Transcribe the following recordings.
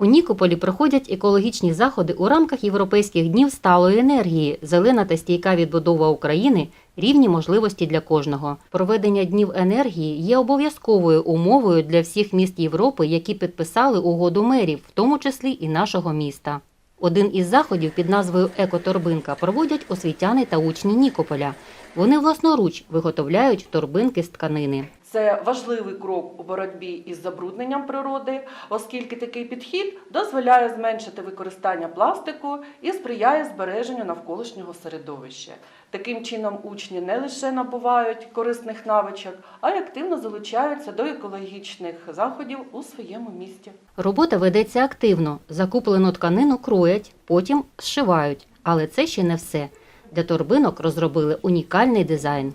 У Нікополі проходять екологічні заходи у рамках європейських днів сталої енергії, зелена та стійка відбудова України, рівні можливості для кожного. Проведення днів енергії є обов'язковою умовою для всіх міст Європи, які підписали угоду мерів, в тому числі і нашого міста. Один із заходів під назвою Екоторбинка проводять освітяни та учні Нікополя. Вони власноруч виготовляють торбинки з тканини. Це важливий крок у боротьбі із забрудненням природи, оскільки такий підхід дозволяє зменшити використання пластику і сприяє збереженню навколишнього середовища. Таким чином, учні не лише набувають корисних навичок, а й активно залучаються до екологічних заходів у своєму місті. Робота ведеться активно. Закуплену тканину кроять, потім зшивають. Але це ще не все. Для торбинок розробили унікальний дизайн.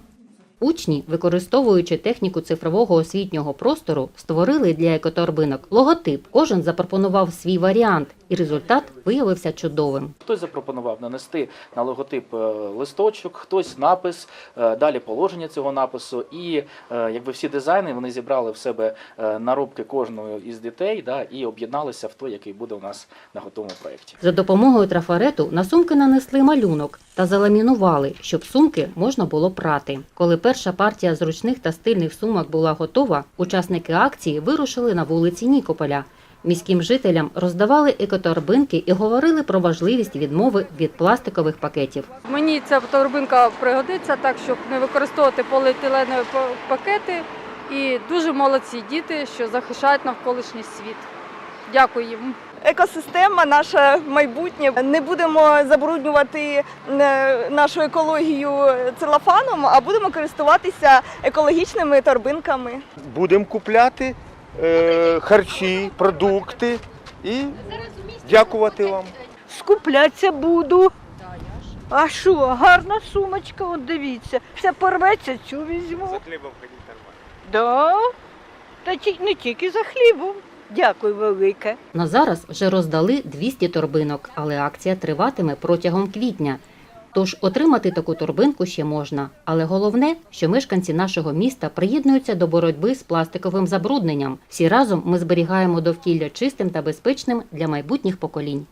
Учні, використовуючи техніку цифрового освітнього простору, створили для екоторбинок логотип. Кожен запропонував свій варіант, і результат виявився чудовим. Хтось запропонував нанести на логотип е, листочок, хтось напис, е, далі положення цього напису. І е, якби всі дизайни вони зібрали в себе наробки кожного із дітей да, і об'єдналися в той, який буде у нас на готовому проєкті. За допомогою трафарету на сумки нанесли малюнок та заламінували, щоб сумки можна було прати. Коли перша партія зручних та стильних сумок була готова, учасники акції вирушили на вулиці Нікополя. Міським жителям роздавали екоторбинки і говорили про важливість відмови від пластикових пакетів. Мені ця торбинка пригодиться так, щоб не використовувати поліетиленові па- пакети. І дуже молодці діти, що захищають навколишній світ. Дякую їм. Екосистема наше майбутнє. Не будемо забруднювати е, нашу екологію целофаном, а будемо користуватися екологічними торбинками. будемо купляти е, харчі, продукти і дякувати вам. скуплятися буду. А що, гарна сумочка, от дивіться. Все порветься, цю візьму. За хлібом ходіть нормально. Да. Та ті- не тільки за хлібом. Дякую велике. На зараз вже роздали 200 торбинок, але акція триватиме протягом квітня. Тож отримати таку торбинку ще можна. Але головне, що мешканці нашого міста приєднуються до боротьби з пластиковим забрудненням. Всі разом ми зберігаємо довкілля чистим та безпечним для майбутніх поколінь.